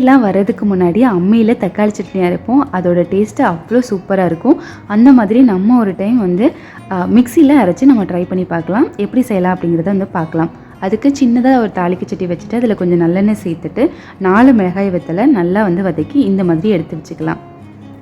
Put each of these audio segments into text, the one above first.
எல்லாம் வர்றதுக்கு முன்னாடி அம்மியில் தக்காளி சட்னி அரைப்போம். அதோட டேஸ்ட்டு அவ்வளோ சூப்பராக இருக்கும். அந்த மாதிரி நம்ம ஒரு டைம் வந்து மிக்சியில் அரைச்சி நம்ம ட்ரை பண்ணி பார்க்கலாம். எப்படி செய்யலாம் அப்படிங்கிறத வந்து பார்க்கலாம். அதுக்கு சின்னதாக ஒரு தாளிக்கு சட்டி வச்சுட்டு அதில் கொஞ்சம் நல்லெண்ணெய் சேர்த்துட்டு நாலு மிளகாய் வெத்தலை நல்லா வந்து வதக்கி இந்த மாதிரி எடுத்து வச்சுக்கலாம்.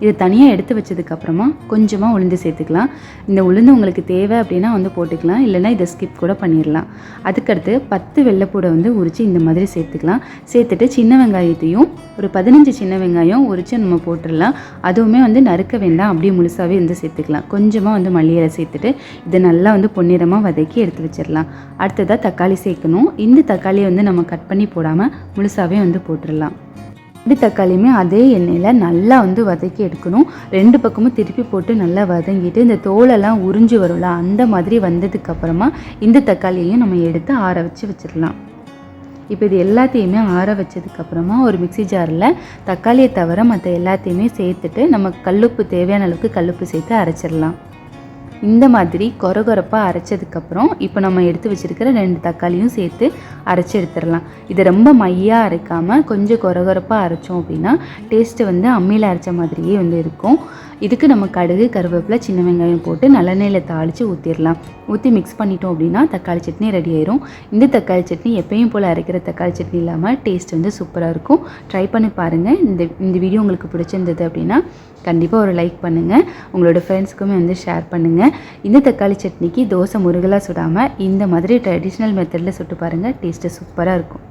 இது தனியாக எடுத்து வச்சதுக்கப்புறமா கொஞ்சமாக உளுந்து சேர்த்துக்கலாம். இந்த உளுந்து உங்களுக்கு தேவை அப்படின்னா வந்து போட்டுக்கலாம். இல்லைன்னா இதை ஸ்கிப் கூட பண்ணிடலாம் அதுக்கடுத்து பத்து வெள்ளைப்பூடை வந்து உரித்து இந்த மாதிரி சேர்த்துக்கலாம். சேர்த்துட்டு சின்ன வெங்காயத்தையும் ஒரு பதினஞ்சு சின்ன வெங்காயம் உரித்து நம்ம போட்டுடலாம் அதுவுமே வந்து நறுக்க வேண்டாம். அப்படியே முழுசாகவே வந்து சேர்த்துக்கலாம். கொஞ்சமாக வந்து மல்லியலை சேர்த்துட்டு இதை நல்லா வந்து பொன்னிறமாக வதக்கி எடுத்து வச்சிடலாம் அடுத்ததாக தக்காளி சேர்க்கணும். இந்த தக்காளியை வந்து நம்ம கட் பண்ணி போடாமல் முழுசாகவே வந்து போட்டுடலாம் இப்படி தக்காளியுமே அதே எண்ணெயில் நல்லா வந்து வதக்கி எடுக்கணும். ரெண்டு பக்கமும் திருப்பி போட்டு நல்லா வதங்கிட்டு இந்த தோலெல்லாம் உறிஞ்சு வரும்ல அந்த மாதிரி வந்ததுக்கப்புறமா இந்த தக்காளியையும் நம்ம எடுத்து ஆற வச்சு வச்சிடலாம். இப்போ இது எல்லாத்தையுமே ஆற வச்சதுக்கப்புறமா ஒரு மிக்ஸி ஜாரில் தக்காளியை தவிர மற்ற எல்லாத்தையுமே சேர்த்துட்டு நம்ம கல்லுப்பு தேவையான அளவுக்கு கல்லுப்பு சேர்த்து அரைச்சிடலாம். இந்த மாதிரி கொரகொரப்பாக அரைச்சதுக்கப்புறம் இப்போ நம்ம எடுத்து வச்சுருக்கிற ரெண்டு தக்காளியும் சேர்த்து அரைச்சி எடுத்துடலாம். இது ரொம்ப மையாக அரைக்காமல் கொஞ்சம் கொரகொரப்பாக அரைச்சோம் அப்படின்னா டேஸ்ட்டு வந்து அம்மியில் அரைச்ச மாதிரியே வந்து இருக்கும். இதுக்கு நம்ம கடுகு கருவேப்பிலை சின்ன வெங்காயம் போட்டு நல்லெண்ணெயில் தாளித்து ஊற்றிடலாம் ஊற்றி மிக்ஸ் பண்ணிட்டோம் அப்படின்னா தக்காளி சட்னி ரெடி ஆயிரும். இந்த தக்காளி சட்னி எப்பயும் போல் அரைக்கிற தக்காளி சட்னி இல்லாமல் டேஸ்ட் வந்து சூப்பராக இருக்கும். ட்ரை பண்ணி பாருங்கள் இந்த இந்த வீடியோ உங்களுக்கு பிடிச்சிருந்தது அப்படின்னா கண்டிப்பாக ஒரு லைக் பண்ணுங்கள் உங்களோட ஃப்ரெண்ட்ஸ்க்குமே வந்து ஷேர் பண்ணுங்கள் இந்த தக்காளி சட்னிக்கு தோசை முருகலாக சுடாமல் இந்த மாதிரி ட்ரெடிஷ்னல் மெத்தடில் சுட்டு பாருங்கள் டேஸ்ட்டு சூப்பராக இருக்கும்.